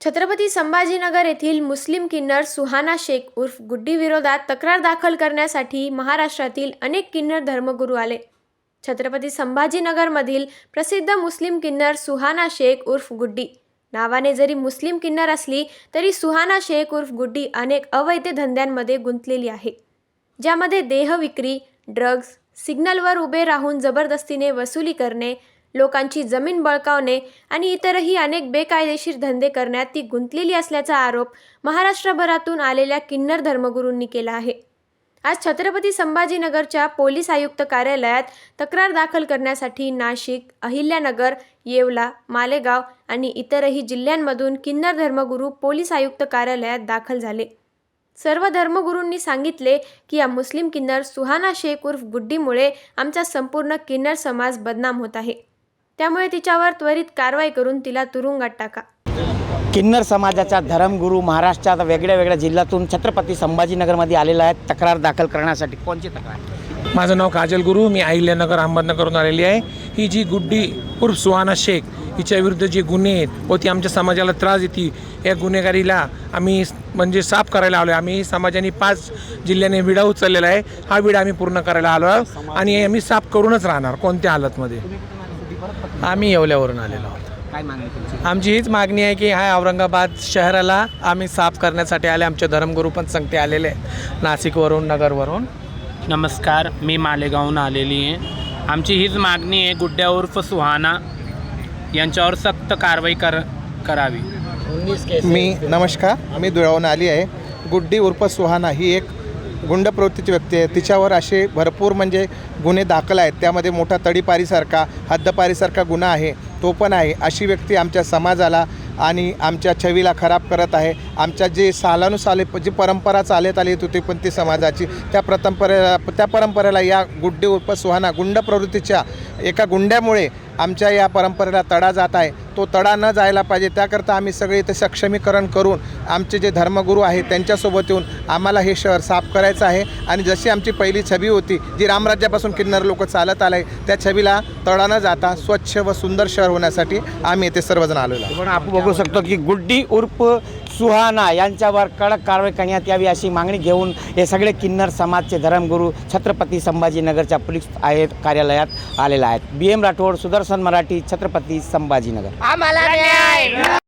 छत्रपती संभाजीनगर येथील मुस्लिम किन्नर सुहाना शेख उर्फ गुड्डी विरोधात तक्रार दाखल करण्यासाठी महाराष्ट्रातील अनेक किन्नर धर्मगुरू आले. छत्रपती संभाजीनगरमधील प्रसिद्ध मुस्लिम किन्नर सुहाना शेख उर्फ गुड्डी नावाने जरी मुस्लिम किन्नर असली तरी सुहाना शेख उर्फ गुड्डी अनेक अवैध धंद्यांमध्ये गुंतलेली आहे. ज्यामध्ये देहविक्री ड्रग्ज सिग्नलवर उभे राहून जबरदस्तीने वसुली करणे लोकांची जमीन बळकावणे आणि इतरही अनेक बेकायदेशीर धंदे करण्यात ती गुंतलेली असल्याचा आरोप महाराष्ट्रभरातून आलेल्या किन्नर धर्मगुरूंनी केला आहे. आज छत्रपती संभाजीनगरच्या पोलीस आयुक्त कार्यालयात तक्रार दाखल करण्यासाठी नाशिक अहिल्यानगर येवला मालेगाव आणि इतरही जिल्ह्यांमधून किन्नर धर्मगुरू पोलीस आयुक्त कार्यालयात दाखल झाले. सर्व धर्मगुरूंनी सांगितले की या मुस्लिम किन्नर सुहाना शेख उर्फ गुड्डीमुळे आमचा संपूर्ण किन्नर समाज बदनाम होत आहे. त्यामुळे तिच्यावर त्वरित कारवाई करून तिला तुरुंगात टाका. किन्नर समाजाचा धर्मगुरू महाराष्ट्रात वेगळ्या वेगळ्या जिल्ह्यातून छत्रपती संभाजीनगरमध्ये आलेला आहे. तक्रार दाखल करण्यासाठी कोणची तक्रार? माझं नाव काजल गुरु मी अहिल्यानगर अहमदनगरहून आलेली आहे. ही जी गुड्डी उर्फ सुहाना शेख हिच्या विरुद्ध जे गुन्हे आहेत व ती आमच्या समाजाला त्रास देते या गुन्हेगारीला आम्ही म्हणजे साफ करायला आलो आहे आम्ही समाजाने पाच जिल्ह्याने विडा उचललेला आहे. हा विडा आम्ही पूर्ण करायला आलो आहे आणि आम्ही साफ करूनच राहणार कोणत्या हालतमध्ये. आम्ही येवल्यावरून आलेलो आहोत. काय मागणी तुमची? आमची हीच मागणी आहे की हा औरंगाबाद शहराला आम्ही साफ करण्यासाठी आले. आमचे धर्मगुरू पण संगते आलेले आहेत. नाशिकवरून नगरवरून. नमस्कार मी मालेगावहून आलेली आहे. आमची हीच मागणी आहे गुड्ड्या उर्फ सुहाना यांच्यावर सक्त कारवाई कर करावी. मी नमस्कार मी धुळावून आली आहे. गुड्डी उर्फ सुहाना ही एक गुंड प्रवृत्तीची व्यक्ती आहे. तिच्यावर असे भरपूर म्हणजे गुन्हे दाखल आहेत. त्यामध्ये मोठा तडीपारीसारखा हद्दपारीसारखा गुन्हा आहे. तो पण आहे. अशी व्यक्ती आमच्या समाजाला आणि आमच्या छवीला खराब करत आहे. आमच्या जे सालानुसाले जी परंपरा चालत आली होती पण ती समाजाची. त्या परंपरेला त्या परंपरेला या गुड्डे उर्फ सुहाना गुंड प्रवृत्तीच्या एका गुंड्यामुळे आमच्या या परंपरेला तडा जात आहे. तो तडा न जायला पाहिजे. त्याकरता आम्ही सगळे इथे सक्षमीकरण करून आमचे जे धर्मगुरू आहेत त्यांच्यासोबत येऊन आम्हाला हे शहर साफ करायचं आहे. आणि जशी आमची पहिली छबी होती जी रामराज्यापासून किन्नर लोक चालत आले त्या छबीला तडा न जाता स्वच्छ व सुंदर शहर होण्यासाठी आम्ही येथे सर्वजण आलेलो आपण आपण बघू शकतो की गुड्डी उर्फ सुहाना यांच्यावर कडक कारवाई करण्यात यावी अशी मागणी घेऊन हे सगळे किन्नर समाजचे धर्मगुरू छत्रपती संभाजीनगरच्या पोलीस आहेत कार्यालयात आलेले आहेत. B M Rathod Sudarshan Marathi Chhatrapati Sambhajinagar. आम्हाला